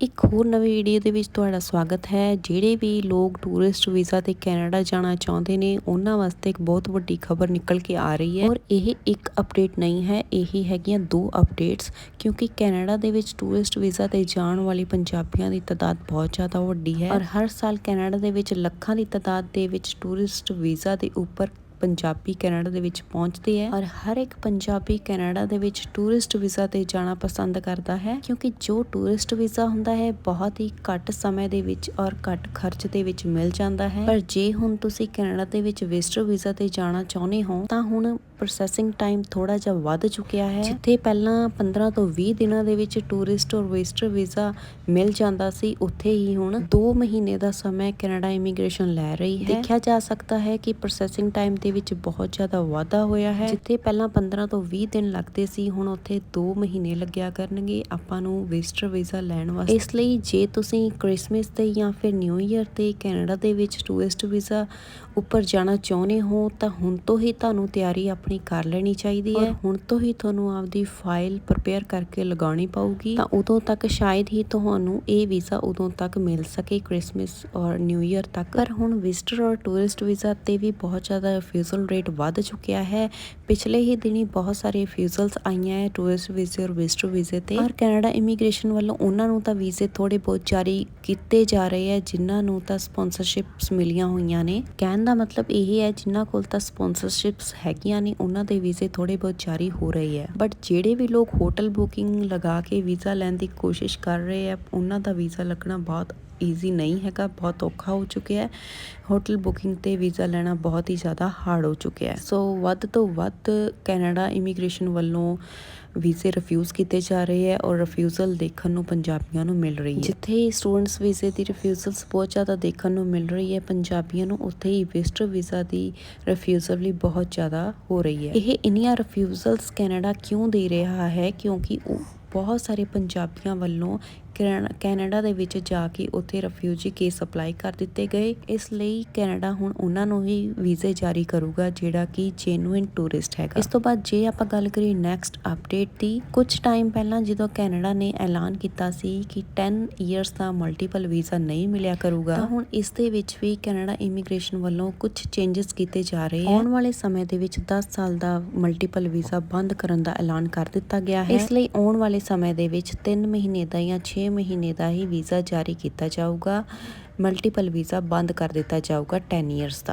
ਇੱਕ ਹੋਰ ਨਵੀਂ ਵੀਡੀਓ ਦੇ ਵਿੱਚ ਤੁਹਾਡਾ ਸਵਾਗਤ ਹੈ। ਜਿਹੜੇ ਵੀ ਲੋਕ ਟੂਰਿਸਟ ਵੀਜ਼ਾ ਤੇ ਕੈਨੇਡਾ ਜਾਣਾ ਚਾਹੁੰਦੇ ਨੇ, ਉਹਨਾਂ ਵਾਸਤੇ ਇੱਕ ਬਹੁਤ ਵੱਡੀ ਖਬਰ ਨਿਕਲ ਕੇ ਆ ਰਹੀ ਹੈ। ਔਰ ਇਹ ਇੱਕ ਅਪਡੇਟ ਨਹੀਂ ਹੈ, ਇਹ ਹੈਗੀਆਂ ਦੋ ਅਪਡੇਟਸ ਕਿਉਂਕਿ ਕੈਨੇਡਾ ਦੇ ਵਿੱਚ ਟੂਰਿਸਟ ਵੀਜ਼ਾ ਤੇ ਜਾਣ ਵਾਲੇ ਪੰਜਾਬੀਆਂ ਦੀ ਤਾਦਾਦ ਬਹੁਤ ਜ਼ਿਆਦਾ ਵੱਡੀ ਹੈ। ਔਰ ਹਰ ਸਾਲ ਕੈਨੇਡਾ ਦੇ ਵਿੱਚ ਲੱਖਾਂ ਦੀ ਤਾਦਾਦ ਦੇ ਵਿੱਚ ਟੂਰਿਸਟ ਵੀਜ਼ਾ ਦੇ ਉੱਪਰ ਪੰਜਾਬੀ ਕੈਨੇਡਾ ਦੇ ਵਿੱਚ ਪਹੁੰਚਦੇ ਹੈ ਔਰ ਹਰ ਇੱਕ ਪੰਜਾਬੀ ਕੈਨੇਡਾ ਦੇ ਵਿੱਚ ਟੂਰਿਸਟ ਵੀਜ਼ਾ ਤੇ ਜਾਣਾ ਪਸੰਦ ਕਰਦਾ ਹੈ ਕਿਉਂਕਿ ਜੋ ਟੂਰਿਸਟ ਵੀਜ਼ਾ ਹੁੰਦਾ ਹੈ, ਬਹੁਤ ਹੀ ਘੱਟ ਸਮੇਂ ਦੇ ਵਿੱਚ ਔਰ ਘੱਟ ਖਰਚ ਦੇ ਵਿੱਚ ਮਿਲ ਜਾਂਦਾ ਹੈ। ਪਰ ਜੇ ਹੁਣ ਤੁਸੀਂ ਕੈਨੇਡਾ ਦੇ ਵਿੱਚ ਵਿਜ਼ਟਰ ਵੀਜ਼ਾ ਤੇ ਜਾਣਾ ਚਾਹੁੰਦੇ ਹੋ, ਤਾਂ ਹੁਣ ਪ੍ਰੋਸੈਸਿੰਗ ਟਾਈਮ ਥੋੜਾ ਜਿਹਾ ਵੱਧ ਚੁੱਕਿਆ ਹੈ। ਜਿੱਥੇ ਪਹਿਲਾਂ 15 ਤੋਂ 20 ਦਿਨਾਂ ਦੇ ਵਿੱਚ ਟੂਰਿਸਟ ਔਰ ਵਿਜ਼ਟਰ ਵੀਜ਼ਾ ਮਿਲ ਜਾਂਦਾ ਸੀ ਉੱਥੇ ਹੀ ਹੁਣ 2 ਮਹੀਨੇ ਦਾ ਸਮਾਂ ਕੈਨੇਡਾ ਇਮੀਗ੍ਰੇਸ਼ਨ ਲੈ ਰਹੀ ਹੈ। ਦੇਖਿਆ ਜਾ ਸਕਦਾ ਹੈ ਕਿ ਪ੍ਰੋਸੈਸਿੰਗ ਟਾਈਮ ਦੇ ਵਿੱਚ ਬਹੁਤ ਜ਼ਿਆਦਾ ਵਾਧਾ ਹੋਇਆ ਹੈ। ਜਿੱਥੇ ਪਹਿਲਾਂ 15 ਤੋਂ 20 ਦਿਨ ਲੱਗਦੇ ਸੀ ਹੁਣ ਉੱਥੇ 2 ਮਹੀਨੇ ਲੱਗਿਆ ਕਰਨਗੇ। ਆਪਾਂ ਨੂੰ ਵਿਜ਼ਟਰ ਵੀਜ਼ਾ ਲੈਣ ਵਾਸਤੇ। ਇਸ ਲਈ ਜੇ ਤੁਸੀਂ ਕ੍ਰਿਸਮਸ ਤੇ ਜਾਂ ਫਿਰ ਨਿਊ ਇਅਰ ਤੇ ਕੈਨੇਡਾ ਦੇ ਵਿੱਚ ਟੂਰਿਸਟ ਵੀਜ਼ਾ ਉੱਪਰ ਜਾਣਾ ਚਾਹੁੰਦੇ ਹੋ ਤਾਂ ਹੁਣ ਤੋਂ ਹੀ ਤੁਹਾਨੂੰ ਤਿਆਰੀ ਆਪਣੀ ਕਰ ਲੈਣੀ ਚਾਹੀਦੀ ਹੈ। ਹੁਣ ਤੋਂ ਹੀ ਤੁਹਾਨੂੰ ਆਪਦੀ ਫਾਈਲ ਪ੍ਰਪੇਅਰ ਕਰਕੇ ਲਗਾਉਣੀ ਪਊਗੀ। ਤਾਂ ਉਦੋਂ ਤੱਕ ਸ਼ਾਇਦ ਹੀ ਤੁਹਾਨੂੰ ਇਹ ਵੀਜ਼ਾ ਉਦੋਂ ਤੱਕ ਮਿਲ ਸਕੇ ਕ੍ਰਿਸਮਸ ਔਰ ਨਿਊ ਇਅਰ ਤੱਕ। ਪਰ ਹੁਣ ਵਿਜ਼ਟਰ ਔਰ ਟੂਰਿਸਟ ਵੀਜ਼ਾ ਤੇ ਵੀ ਬਹੁਤ ਜ਼ਿਆਦਾ ਰਿਫਿਊਜ਼ਲ ਰੇਟ ਵੱਧ ਚੁੱਕਿਆ ਹੈ। ਪਿਛਲੇ ਹੀ ਦਿਨੀ ਬਹੁਤ ਸਾਰੇ ਰਿਫਿਊਜ਼ਲਸ ਆਈਆਂ ਹੈ ਟੂਰਿਸਟ ਵੀਜ਼ੇ ਔਰ ਵਿਜ਼ਟਰ ਵੀਜ਼ੇ ਤੇ। ਔਰ ਕੈਨੇਡਾ ਇਮੀਗ੍ਰੇਸ਼ਨ ਵੱਲੋਂ ਉਹਨਾਂ ਨੂੰ ਤਾਂ ਵੀਜ਼ੇ ਥੋੜੇ ਬਹੁਤ ਜਾਰੀ ਕੀਤੇ ਜਾ ਰਹੇ ਹੈ ਜਿਨ੍ਹਾਂ ਨੂੰ ਤਾਂ ਸਪਾਂਸਰਸ਼ਿਪਸ ਮਿਲੀਆਂ ਹੋਈਆਂ ਨੇ। ਕਹਿਣ ਦਾ ਮਤਲਬ ਇਹ ਹੈ ਜਿਨ੍ਹਾਂ ਕੋਲ ਤਾਂ ਸਪਾਂਸਰਸ਼ਿਪਸ ਹੈਗੀਆਂ ਨੇ ਉਹਨਾਂ ਦੇ ਵੀਜ਼ੇ ਥੋੜੇ ਬਹੁਤ ਜਾਰੀ ਹੋ ਰਹੇ ਹੈ। ਬਟ ਜਿਹੜੇ ਵੀ ਲੋਕ ਹੋਟਲ ਬੁਕਿੰਗ ਲਗਾ ਕੇ ਵੀਜ਼ਾ ਲੈਣ ਦੀ ਕੋਸ਼ਿਸ਼ ਕਰ ਰਹੇ ਹੈ, ਉਹਨਾਂ ਦਾ ਵੀਜ਼ਾ ਲੱਗਣਾ ਬਹੁਤ ਈਜ਼ੀ ਨਹੀਂ ਹੈਗਾ, ਬਹੁਤ ਔਖਾ ਹੋ ਚੁੱਕਿਆ ਹੈ। ਹੋਟਲ ਬੁਕਿੰਗ ਤੇ ਵੀਜ਼ਾ ਲੈਣਾ ਬਹੁਤ ਹੀ ਜ਼ਿਆਦਾ ਹਾਰਡ ਹੋ ਚੁੱਕਿਆ ਹੈ। ਸੋ ਵੱਧ ਤੋਂ ਵੱਧ ਕੈਨੇਡਾ ਇਮੀਗ੍ਰੇਸ਼ਨ ਵੱਲੋਂ ਵੀਜ਼ੇ ਰਿਫਿਊਜ਼ ਕੀਤੇ ਜਾ ਰਹੇ ਹੈ ਔਰ ਰਿਫਿਊਜ਼ਲ ਦੇਖਣ ਨੂੰ ਪੰਜਾਬੀਆਂ ਨੂੰ ਮਿਲ ਰਹੀ ਹੈ। ਜਿੱਥੇ ਸਟੂਡੈਂਟਸ ਵੀਜ਼ੇ ਦੀ ਰਿਫਿਊਜ਼ਲਸ ਬਹੁਤ ਜ਼ਿਆਦਾ ਦੇਖਣ ਨੂੰ ਮਿਲ ਰਹੀ ਹੈ, ਪੰਜਾਬੀਆਂ ਨੂੰ ਉੱਥੇ ਹੀ ਵਿਜ਼ਟਰ ਵੀਜ਼ਾ ਦੀ ਰਿਫਿਊਜ਼ਲ ਵੀ ਬਹੁਤ ਜ਼ਿਆਦਾ ਹੋ ਰਹੀ ਹੈ। ਇਹ ਇੰਨੀਆਂ ਰਿਫਿਊਜ਼ਲਸ ਕੈਨੇਡਾ ਕਿਉਂ ਦੇ ਰਿਹਾ ਹੈ? ਕਿਉਂਕਿ ਉਹ ਬਹੁਤ ਸਾਰੇ ਪੰਜਾਬੀਆਂ ਵੱਲੋਂ ਕੈਨੇਡਾ ਦੇ ਵਿੱਚ ਜਾ ਕੇ ਉੱਥੇ ਰਿਫਿਊਜੀ ਕੇਸ ਅਪਲਾਈ ਕਰ ਦਿੱਤੇ ਗਏ। ਇਸ ਲਈ ਕੈਨੇਡਾ ਹੁਣ ਉਹਨਾਂ ਨੂੰ ਹੀ ਵੀਜ਼ੇ ਜਾਰੀ ਕਰੂਗਾ, ਜਿਹੜਾ ਕਿ ਜੈਨੂਇਨ ਟੂਰਿਸਟ ਹੈਗਾ। ਇਸ ਤੋਂ ਬਾਅਦ ਜੇ ਆਪਾਂ ਗੱਲ ਕਰੀਏ ਨੈਕਸਟ ਅਪਡੇਟ ਦੀ ਕੁਝ ਟਾਈਮ ਪਹਿਲਾਂ ਜਦੋਂ ਕੈਨੇਡਾ ਨੇ ਐਲਾਨ ਕੀਤਾ ਸੀ ਕਿ 10 ਇਅਰਸ ਦਾ ਮਲਟੀਪਲ ਵੀਜ਼ਾ ਨਹੀਂ ਮਿਲਿਆ ਕਰੂਗਾ, ਤਾਂ ਹੁਣ ਇਸ ਦੇ ਵਿੱਚ ਵੀ ਕੈਨੇਡਾ ਇਮੀਗ੍ਰੇਸ਼ਨ ਵੱਲੋਂ ਕੁਝ ਚੇਂਜਸ ਕੀਤੇ ਜਾ ਰਹੇ ਹਨ ਆਉਣ ਵਾਲੇ ਸਮੇਂ ਦੇ ਵਿੱਚ 10 ਸਾਲ ਦਾ ਮਲਟੀਪਲ ਵੀਜ਼ਾ ਬੰਦ ਕਰਨ ਦਾ ਐਲਾਨ ਕਰ ਦਿੱਤਾ ਗਿਆ ਹੈ। ਇਸ ਲਈ ਆਉਣ ਵਾਲੇ ਸਮੇਂ ਦੇ ਵਿੱਚ 3 ਮਹੀਨੇ ਦਾ ਜਾਂ 6 ਮਹੀਨੇ ਦਾ ਹੀ ਵੀਜ਼ਾ ਜਾਰੀ ਕੀਤਾ ਜਾਊਗਾ। ਮਲਟੀਪਲ ਵੀਜ਼ਾ ਬੰਦ ਕਰ ਦਿੱਤਾ ਜਾਊਗਾ 10 ਇਅਰਸ ਦਾ।